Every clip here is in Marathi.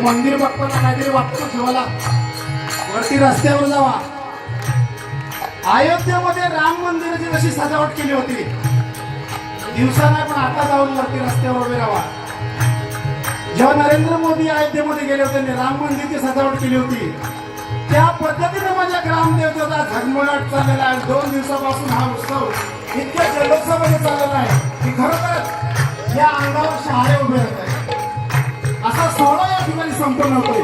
हे मंदिर बघताना काहीतरी वाटतो शिवाला वरती रस्त्यावर जावा. अयोध्येमध्ये राम मंदिराची जशी सजावट केली होती दिवसा नाही पण आता जाऊन वरती रस्त्यावर उभे राहा. जेव्हा नरेंद्र मोदी अयोध्येमध्ये गेले होते आणि राम मंदिरची सजावट केली होती त्या पद्धतीने माझ्या ग्रामदेवतेचा झगमगाट चाललेला आहे. दोन दिवसापासून हा उत्सव इतक्या जल्लोत्सवामध्ये चाललेला आहे की खरोखर या अंगावर शहारे उभे राहत आहे असा सोहळा या ठिकाणी संपन्न होतोय.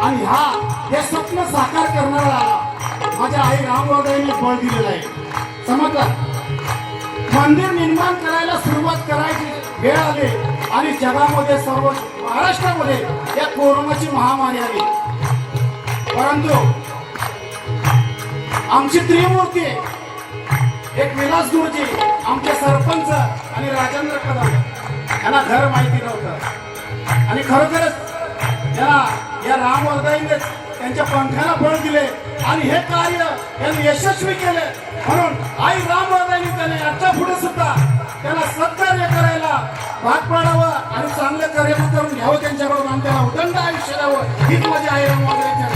आणि हा हे स्वप्न साकार करणारा माझ्या आई रामवादाईने बळ दिलेला आहे. समजलं? मंदिर निर्माण करायला सुरुवात करायची वेळ आली आणि जगामध्ये सर्व महाराष्ट्रामध्ये या कोरोनाची महामारी आली. परंतु आमची त्रिमूर्ती एक विलास गुरुजी आमचे सरपंच आणि राजेंद्र कदम यांना घर माहिती नव्हतं. आणि खरोखरच या या रामवर्धाईने त्यांच्या पंखाला बळ दिले आणि हे कार्य यांनी यशस्वी केले म्हणून आई राम वरदाईने त्याने याच्यापुढे सुद्धा त्याला सत्कार्य करायला भाग पाडावं आणि चांगलं कार्य करून घ्यावं त्यांच्याबरोबर. आणि त्याला उदंड आयुष्य द्यावं हीच माझी आई राम अरे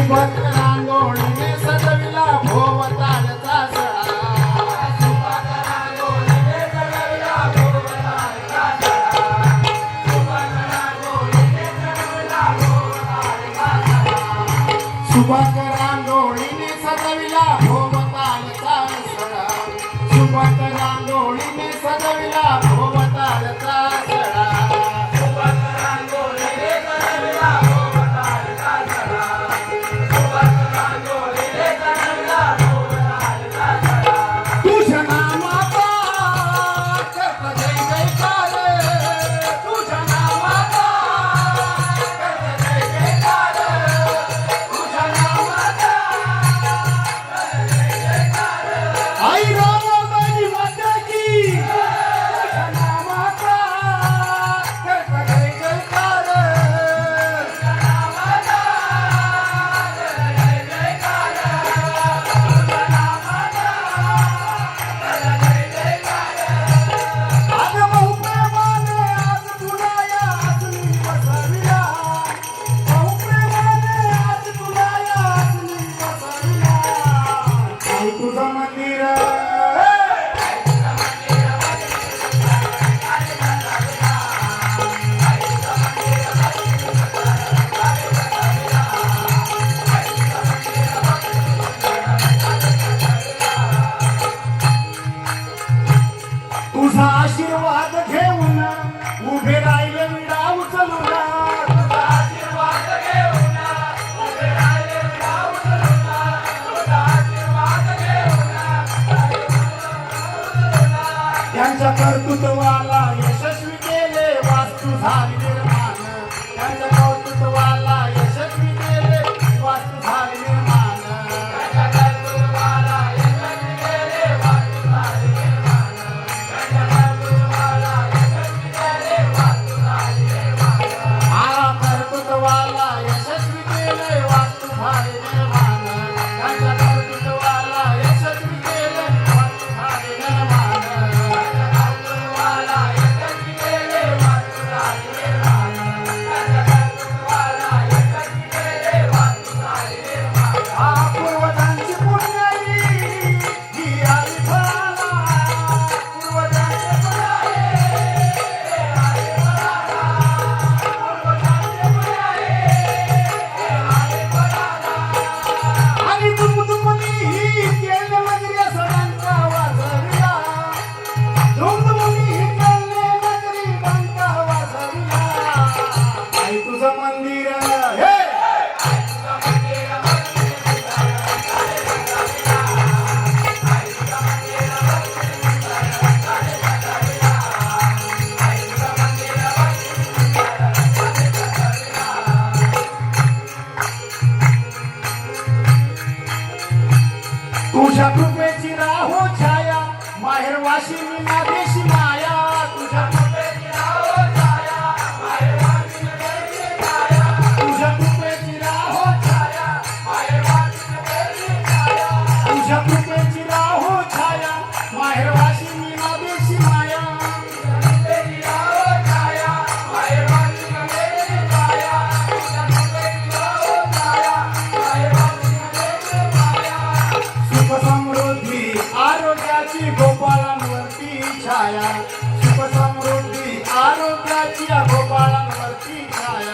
रांगोळीने सजविला भोवतालचा सळा सुबक रांगोळीने सजविला भोवतालचा सुबक कर्तृत्वाला तुझ्या कृपेची राहो छाया माहेर वाशिनी मादेशी माया. तुझ्या कृपेची राहो छाया माया. तुझ्या कृपेची राहो छाया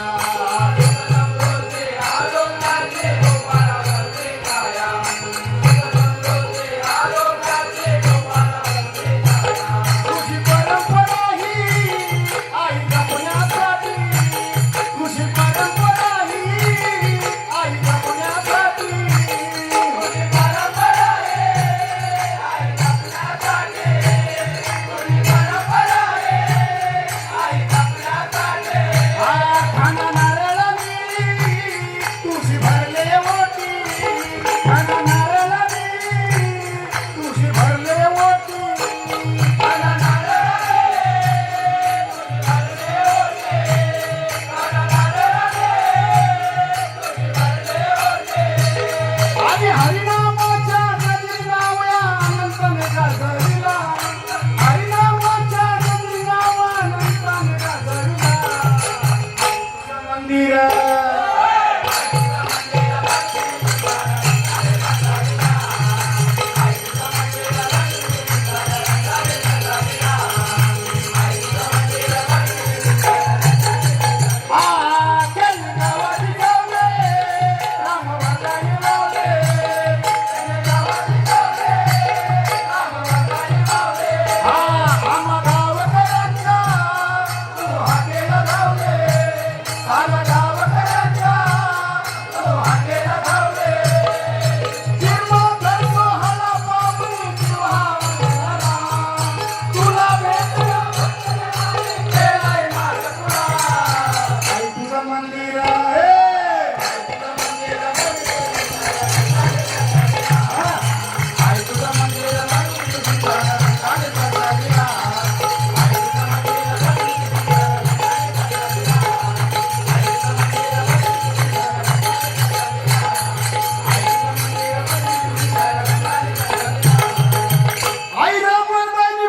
감사합니다.